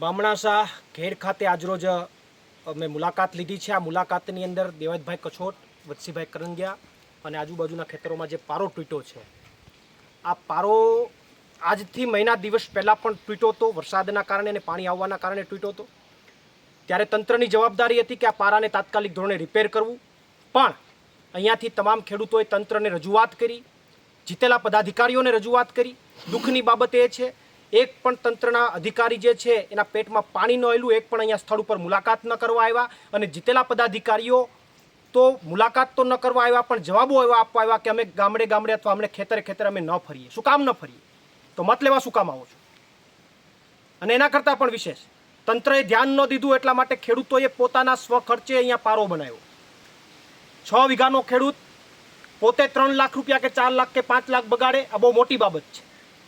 બામણાસા ઘેડ ખાતે આજરોજ અમે મુલાકાત લીધી છે. આ મુલાકાતની અંદર દેવાયતભાઈ કછોટ, વત્સીભાઈ કરંગિયા અને આજુબાજુના ખેતરોમાં જે પારો તૂટ્યો છે. આ પારો આજથી મહિના દિવસ પહેલાં પણ તૂટ્યો હતો. વરસાદના કારણે અને પાણી આવવાના કારણે તૂટ્યો હતો. ત્યારે તંત્રની જવાબદારી હતી કે આ પારાને તાત્કાલિક ધોરણે રિપેર કરવું. પણ અહીંયાથી તમામ ખેડૂતોએ તંત્રને રજૂઆત કરી, જીતેલા પદાધિકારીઓને રજૂઆત કરી. દુઃખની બાબત એ છે એક પણ તંત્રના અધિકારી જે છે, એના પેટમાં પાણી ન આવેલું, એક પણ અહીંયા સ્થળ ઉપર મુલાકાત ન કરવા આવ્યા. અને જીતેલા પદાધિકારીઓ તો મુલાકાત તો ન કરવા આવ્યા, પણ જવાબો એવા આપવા આવ્યા કે અમે ગામડે ગામડે અથવા અમને ખેતરે ખેતરે અમે ન ફરીએ. શું કામ ન ફરીએ? તો મત લેવા શું કામ આવો છો? અને એના કરતાં પણ વિશેષ, તંત્રએ ધ્યાન ન દીધું એટલા માટે ખેડૂતોએ પોતાના સ્વખર્ચે અહીંયા પારો બનાવ્યો. છ વીઘાનો ખેડૂત પોતે ત્રણ લાખ રૂપિયા કે ચાર લાખ કે પાંચ લાખ બગાડે, આ બહુ મોટી બાબત છે.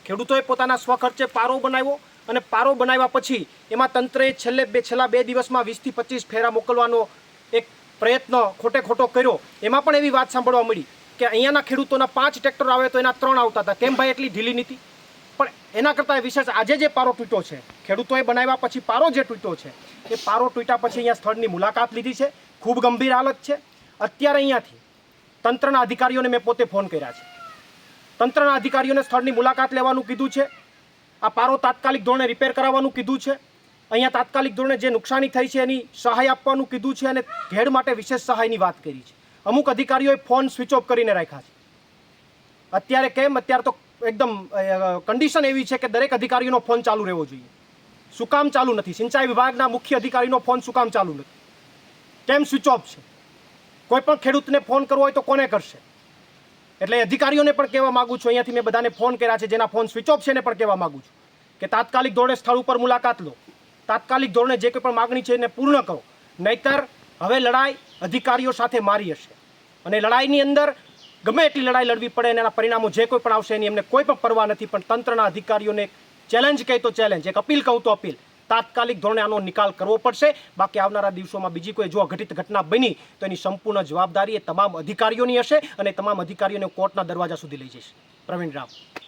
ખેડૂતોએ પોતાના સ્વખર્ચે પારો બનાવ્યો અને પારો બનાવ્યા પછી એમાં તંત્રએ છેલ્લે બે, છેલ્લા બે દિવસમાં વીસથી પચીસ ફેરા મોકલવાનો એક પ્રયત્ન ખોટે ખોટો કર્યો. એમાં પણ એવી વાત સાંભળવા મળી કે અહીંયાના ખેડૂતોના પાંચ ટ્રેક્ટર આવે તો એના ત્રણ આવતા હતા. કેમ ભાઈ એટલી ઢીલી નીતિ? પણ એના કરતાં વિશેષ આજે જે પારો તૂટ્યો છે, ખેડૂતોએ બનાવ્યા પછી પારો જે તૂટ્યો છે, એ પારો તૂટ્યા પછી અહીંયા સ્થળની મુલાકાત લીધી છે. ખૂબ ગંભીર હાલત છે. અત્યારે અહીંયાથી તંત્રના અધિકારીઓને મેં પોતે ફોન કર્યા છે. તંત્રના અધિકારીઓને સ્થળની મુલાકાત લેવાનું કીધું છે. આ પારો તાત્કાલિક ધોરણે રિપેર કરાવવાનું કીધું છે. અહીંયા તાત્કાલિક ધોરણે જે નુકસાની થઈ છે એની સહાય આપવાનું કીધું છે અને ઘેડ માટે વિશેષ સહાયની વાત કરી છે. અમુક અધિકારીઓએ ફોન સ્વિચ ઓફ કરીને રાખ્યા છે. અત્યારે કેમ? અત્યારે તો એકદમ કન્ડિશન એવી છે કે દરેક અધિકારીનો ફોન ચાલુ રહેવો જોઈએ. શું કામ ચાલુ નથી? સિંચાઈ વિભાગના મુખ્ય અધિકારીનો ફોન શું કામ ચાલુ નથી? કેમ સ્વિચ ઓફ છે? કોઈ પણ ખેડૂતને ફોન કરવો હોય તો કોને કરશે? એટલે અધિકારીઓને પણ કહેવા માંગુ છું. અહીંયાથી મેં બધાને ફોન કર્યા છે, જેના ફોન સ્વિચ ઓફ છે એને પણ કહેવા માંગુ છું કે તાત્કાલિક ધોરણે સ્થળ ઉપર મુલાકાત લો. તાત્કાલિક ધોરણે જે કોઈ પણ માગણી છે એને પૂર્ણ કરો. નહીતર હવે લડાઈ અધિકારીઓ સાથે મારી હશે. અને લડાઈની અંદર ગમે એટલી લડાઈ લડવી પડે અને એના પરિણામો જે કોઈ પણ આવશે એની એમને કોઈ પણ પરવા નથી, પણ તંત્રના અધિકારીઓને ચેલેન્જ કહે તો ચેલેન્જ એક અપીલ કહું તો અપીલ. તાત્કાલિક ધોરણે આનો નિકાલ કરવો પડશે. બાકી આવનારા દિવસોમાં બીજી કોઈ જો અઘટિત ઘટના બની, તો એની સંપૂર્ણ જવાબદારી એ તમામ અધિકારીઓની હશે અને તમામ અધિકારીઓને કોર્ટના દરવાજા સુધી લઈ જશે. પ્રવીણ રાવ.